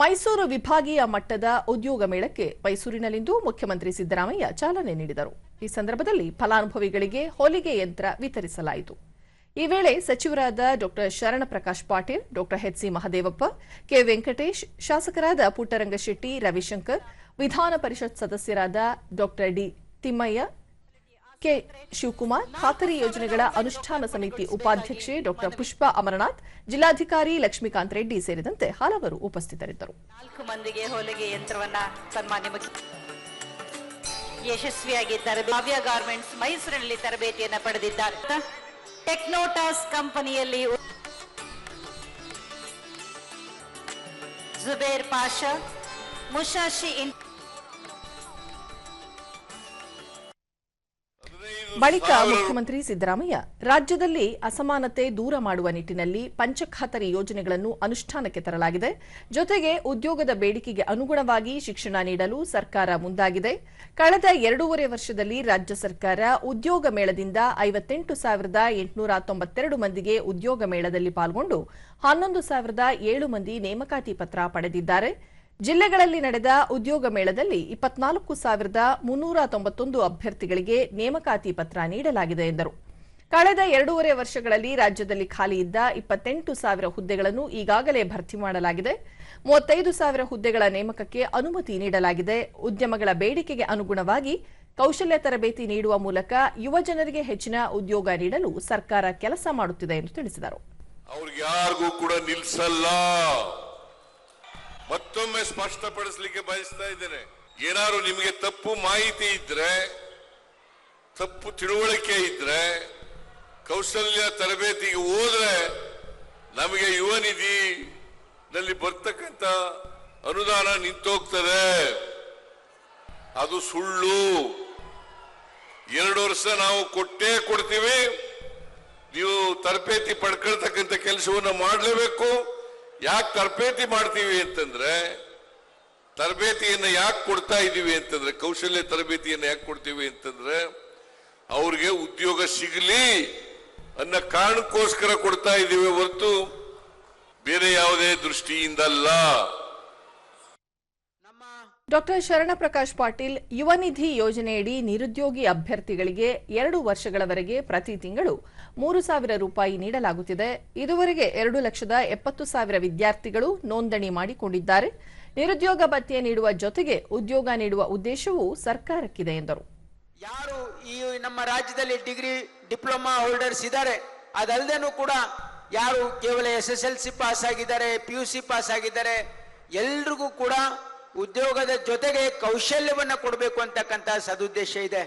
ಮೈಸೂರು ವಿಭಾಗೀಯ ಮಟ್ಟದ ಉದ್ಯೋಗ ಮೇಳಕ್ಕೆ ಮೈಸೂರಿನಲ್ಲಿಂದು ಮುಖ್ಯಮಂತ್ರಿ ಸಿದ್ದರಾಮಯ್ಯ ಚಾಲನೆ ನೀಡಿದರು. ಈ ಸಂದರ್ಭದಲ್ಲಿ ಫಲಾನುಭವಿಗಳಿಗೆ ಹೊಲಿಗೆ ಯಂತ್ರ ವಿತರಿಸಲಾಯಿತು. ಈ ವೇಳೆ ಸಚಿವರಾದ ಡಾ. ಶರಣಪ್ರಕಾಶ್ ಪಾಟೀಲ್, ಡಾ. H C Mahadevappa, K. ವೆಂಕಟೇಶ್, ಶಾಸಕರಾದ ಪುಟ್ಟರಂಗಶೆಟ್ಟಿ, ರವಿಶಂಕರ್, ವಿಧಾನ ಪರಿಷತ್ ಸದಸ್ಯರಾದ ಡಾ. ಡಿ. ತಿಮ್ಮಯ್ಯ ಕೆ ಶಿವಕುಮಾರ್, ಖಾತರಿ ಯೋಜನೆಗಳ ಅನುಷ್ಠಾನ ಸಮಿತಿ ಉಪಾಧ್ಯಕ್ಷೆ ಡಾ. ಪುಷ್ಪಾ ಅಮರನಾಥ್, ಜಿಲ್ಲಾಧಿಕಾರಿ ಲಕ್ಷ್ಮೀಕಾಂತ್ ರೆಡ್ಡಿ ಸೇರಿದಂತೆ ಹಲವರು ಉಪಸ್ಥಿತರಿದ್ದರು. ನಾಲ್ಕು ಮಂದಿಗೆ ಹೊಲಿಗೆ ಯಂತ್ರವನ್ನ ಸನ್ಮಾನ್ಯ ಯಶಸ್ವಿಯಾಗಿ ಕಾವ್ಯ ಗಾರ್ಮೆಂಟ್ಸ್ ಮೈಸೂರಿನಲ್ಲಿ ತರಬೇತಿಯನ್ನ ಪಡೆದಿದ್ದಾರೆ. ಟೆಕ್ನೋಟಾಸ್ ಕಂಪನಿಯಲ್ಲಿ ಜುಬೇರ್ ಪಾಷಾ ಮುಷಾಶಿ ಬಳಿಕ ಮುಖ್ಯಮಂತ್ರಿ ಸಿದ್ದರಾಮಯ್ಯ, ರಾಜ್ಯದಲ್ಲಿ ಅಸಮಾನತೆ ದೂರ ಮಾಡುವ ನಿಟ್ಟಿನಲ್ಲಿ ಪಂಚಖಾತರಿ ಯೋಜನೆಗಳನ್ನು ಅನುಷ್ಠಾನಕ್ಕೆ ತರಲಾಗಿದೆ. ಜೊತೆಗೆ ಉದ್ಯೋಗದ ಬೇಡಿಕೆಗೆ ಅನುಗುಣವಾಗಿ ಶಿಕ್ಷಣ ನೀಡಲು ಸರ್ಕಾರ ಮುಂದಾಗಿದೆ. ಕಳೆದ ಎರಡೂವರೆ ವರ್ಷದಲ್ಲಿ ರಾಜ್ಯ ಸರ್ಕಾರ ಉದ್ಯೋಗ ಮೇಳದಿಂದ ಐವತ್ತೆಂಟು ಸಾವಿರದ ಎಂಟುನೂರ ತೊಂಬತ್ತೆರಡು ಮಂದಿಗೆ ಉದ್ಯೋಗ ಮೇಳದಲ್ಲಿ ಪಾಲ್ಗೊಂಡು ಹನ್ನೊಂದು ಸಾವಿರದ ಏಳು ಮಂದಿ ನೇಮಕಾತಿ ಪತ್ರ ಪಡೆದಿದ್ದಾರೆ. ಜಿಲ್ಲೆಗಳಲ್ಲಿ ನಡೆದ ಉದ್ಯೋಗ ಮೇಳದಲ್ಲಿ ಇಪ್ಪತ್ನಾಲ್ಕು ಸಾವಿರದ ಮುನ್ನೂರ ತೊಂಬತ್ತೊಂದು ಅಭ್ಯರ್ಥಿಗಳಿಗೆ ನೇಮಕಾತಿ ಪತ್ರ ನೀಡಲಾಗಿದೆ ಎಂದರು. ಕಳೆದ ಎರಡೂವರೆ ವರ್ಷಗಳಲ್ಲಿ ರಾಜ್ಯದಲ್ಲಿ ಖಾಲಿ ಇದ್ದ ಇಪ್ಪತ್ತೆಂಟು ಸಾವಿರ ಹುದ್ದೆಗಳನ್ನು ಈಗಾಗಲೇ ಭರ್ತಿ ಮಾಡಲಾಗಿದೆ. ಮೂವತ್ತೈದು ಸಾವಿರ ಹುದ್ದೆಗಳ ನೇಮಕಕ್ಕೆ ಅನುಮತಿ ನೀಡಲಾಗಿದೆ. ಉದ್ಯಮಗಳ ಬೇಡಿಕೆಗೆ ಅನುಗುಣವಾಗಿ ಕೌಶಲ್ಯ ತರಬೇತಿ ನೀಡುವ ಮೂಲಕ ಯುವ ಜನರಿಗೆ ಹೆಚ್ಚಿನ ಉದ್ಯೋಗ ನೀಡಲು ಸರ್ಕಾರ ಕೆಲಸ ಮಾಡುತ್ತಿದೆ ಎಂದು ತಿಳಿಸಿದರು ಅವ್ರಿಗೆ ಯಾರಿಗೂ ಕೂಡ ನಿಲ್ಸಲ್ಲ ಮತ್ತೊಮ್ಮೆ ಸ್ಪಷ್ಟಪಡಿಸಲಿಕ್ಕೆ ಬಯಸ್ತಾ ಇದ್ದೇನೆ. ಏನಾದ್ರು ನಿಮಗೆ ತಪ್ಪು ಮಾಹಿತಿ ಇದ್ರೆ, ತಪ್ಪು ತಿಳುವಳಿಕೆ ಇದ್ರೆ, ಕೌಶಲ್ಯ ತರಬೇತಿಗೆ ಹೋದ್ರೆ ನಮಗೆ ಯುವ ನಿಧಿನಲ್ಲಿ ಬರ್ತಕ್ಕಂಥ ಅನುದಾನ ನಿಂತೋಗ್ತದೆ. ಅದು ಸುಳ್ಳು. ಎರಡು ವರ್ಷ ನಾವು ಕೊಟ್ಟೇ ಕೊಡ್ತೀವಿ. ನೀವು ತರಬೇತಿ ಪಡ್ಕೊಳ್ತಕ್ಕಂಥ ಕೆಲಸವನ್ನು ಮಾಡಲೇಬೇಕು. ಯಾಕೆ ತರಬೇತಿ ಮಾಡ್ತೀವಿ ಅಂತಂದ್ರೆ, ತರಬೇತಿಯನ್ನ ಯಾಕೆ ಕೊಡ್ತಾ ಇದ್ದೀವಿ ಅಂತಂದ್ರೆ, ಕೌಶಲ್ಯ ತರಬೇತಿಯನ್ನ ಯಾಕೆ ಕೊಡ್ತೀವಿ ಅಂತಂದ್ರೆ, ಅವ್ರಿಗೆ ಉದ್ಯೋಗ ಸಿಗಲಿ ಅನ್ನೋ ಕಾರಣಕ್ಕೋಸ್ಕರ ಕೊಡ್ತಾ ಇದ್ದೀವಿ ಹೊರತು ಬೇರೆ ಯಾವುದೇ ದೃಷ್ಟಿಯಿಂದಲ್ಲ. ಡಾಕ್ಟರ್ ಶರಣಪ್ರಕಾಶ್ ಪಾಟೀಲ್ ಯುವನಿಧಿ ಯೋಜನೆಯಡಿ ನಿರುದ್ಯೋಗಿ ಅಭ್ಯರ್ಥಿಗಳಿಗೆ ಎರಡು ವರ್ಷಗಳವರೆಗೆ ಪ್ರತಿ ತಿಂಗಳು ಮೂರು ಸಾವಿರ ರೂಪಾಯಿ ನೀಡಲಾಗುತ್ತಿದೆ. ಇದುವರೆಗೆ ಎರಡು ಲಕ್ಷದ ಎಪ್ಪತ್ತು ಸಾವಿರ ವಿದ್ಯಾರ್ಥಿಗಳು ನೋಂದಣಿ ಮಾಡಿಕೊಂಡಿದ್ದಾರೆ. ನಿರುದ್ಯೋಗ ಭತ್ಯೆ ನೀಡುವ ಜೊತೆಗೆ ಉದ್ಯೋಗ ನೀಡುವ ಉದ್ದೇಶವೂ ಸರ್ಕಾರಕ್ಕಿದೆ ಎಂದರು. ಯಾರು ಈ ನಮ್ಮ ರಾಜ್ಯದಲ್ಲಿ ಡಿಗ್ರಿ ಡಿಪ್ಲೊಮಾ ಹೋಲ್ಡರ್ಸ್ ಇದ್ದಾರೆ ಅದಲ್ಲದೇನು ಕೂಡ ಯಾರು ಕೇವಲ S S L C pass ಆಗಿದ್ದಾರೆ, ಪಿ ಯು ಸಿ ಪಾಸ್ ಆಗಿದ್ದಾರೆ, ಎಲ್ರಿಗೂ ಕೂಡ ಉದ್ಯೋಗದ ಜೊತೆಗೆ ಕೌಶಲ್ಯವನ್ನು ಕೊಡಬೇಕು ಅಂತಕ್ಕಂಥ ಸದುದ್ದೇಶ ಇದೆ.